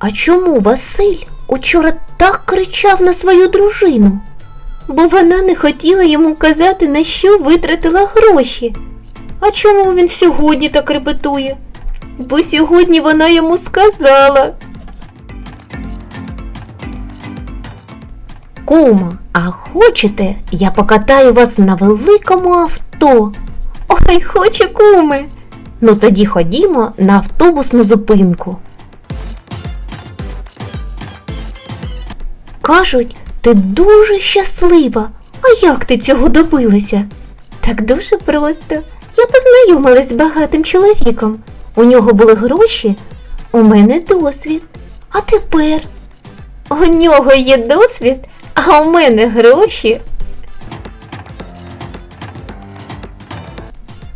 А чому Василь учора так кричав на свою дружину? Бо вона не хотіла йому казати, на що витратила гроші. А чому він сьогодні так репетує? Бо сьогодні вона йому сказала. Кумо, а хочете, я покатаю вас на великому авто? Ой, хочу, куме. Ну тоді ходімо на автобусну зупинку. Кажуть, ти дуже щаслива. А як ти цього добилася? Так дуже просто. Я познайомилась з багатим чоловіком. У нього були гроші, у мене досвід. А тепер у нього є досвід, а у мене гроші.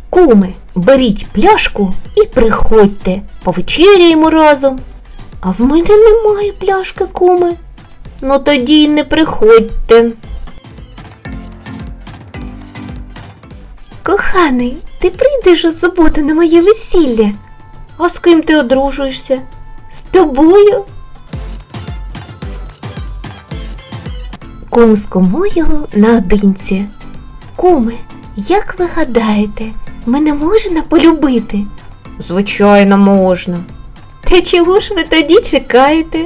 Куми, беріть пляшку і приходьте, повечеряємо разом. А в мене немає пляшки, куми. Ну тоді й не приходьте. Коханий, ти прийдеш у суботу на моє весілля. А з ким ти одружуєшся? З тобою? Кум з кумою наодинці. Куми, як ви гадаєте, мене можна полюбити? Звичайно, можна. Та чого ж ви тоді чекаєте?